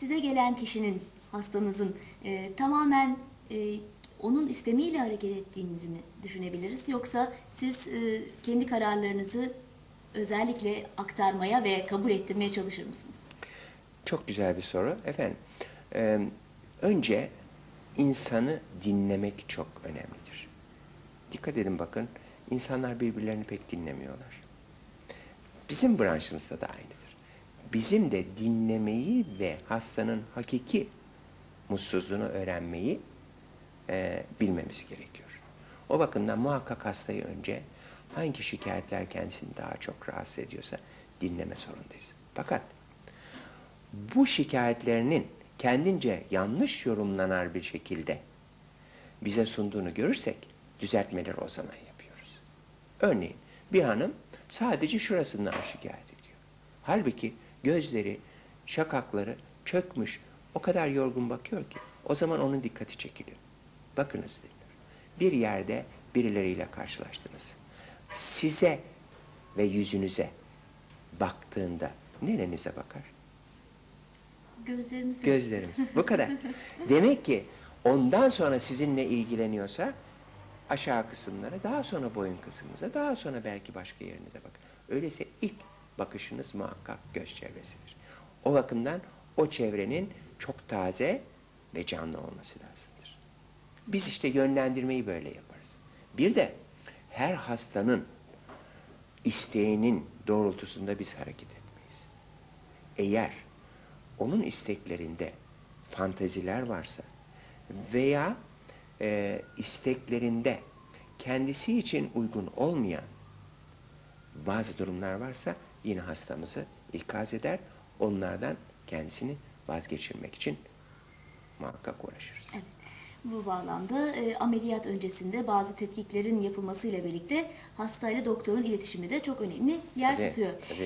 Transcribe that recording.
size gelen kişinin, hastanızın e, tamamen e, onun istemiyle hareket ettiğinizi mi düşünebiliriz? Yoksa siz e, kendi kararlarınızı özellikle aktarmaya ve kabul ettirmeye çalışır mısınız? Çok güzel bir soru. Efendim, e, önce insanı dinlemek çok önemlidir. Dikkat edin bakın, insanlar birbirlerini pek dinlemiyorlar. Bizim branşımızda da aynıdır. Bizim de dinlemeyi ve hastanın hakiki mutsuzluğunu öğrenmeyi e, bilmemiz gerekiyor. O bakımdan muhakkak hastayı önce hangi şikayetler kendisini daha çok rahatsız ediyorsa dinleme zorundayız. Fakat bu şikayetlerinin kendince yanlış yorumlanar bir şekilde bize sunduğunu görürsek düzeltmeleri o zaman yapıyoruz. Örneğin bir hanım sadece şurasından şikayet ediyor. Halbuki gözleri, şakakları çökmüş, o kadar yorgun bakıyor ki o zaman onun dikkati çekiliyor. Bakınız denir. Bir yerde birileriyle karşılaştınız. Size ve yüzünüze baktığında nerenize bakar? Gözlerimizi... Gözlerimiz. Bu kadar. Demek ki ondan sonra sizinle ilgileniyorsa aşağı kısımlara, daha sonra boyun kısmınıza, daha sonra belki başka yerinize bakın. Öyleyse ilk bakışınız muhakkak göz çevresidir. O bakımdan o çevrenin çok taze ve canlı olması lazımdır. Biz işte yönlendirmeyi böyle yaparız. Bir de her hastanın isteğinin doğrultusunda biz hareket etmeyiz. Eğer onun isteklerinde fanteziler varsa veya e, isteklerinde kendisi için uygun olmayan bazı durumlar varsa yine hastamızı ikaz eder. Onlardan kendisini vazgeçirmek için muhakkak uğraşırız. Evet. Bu bağlamda e, ameliyat öncesinde bazı tetkiklerin yapılmasıyla birlikte hastayla doktorun iletişimi de çok önemli yer Tabii, tutuyor. tabii.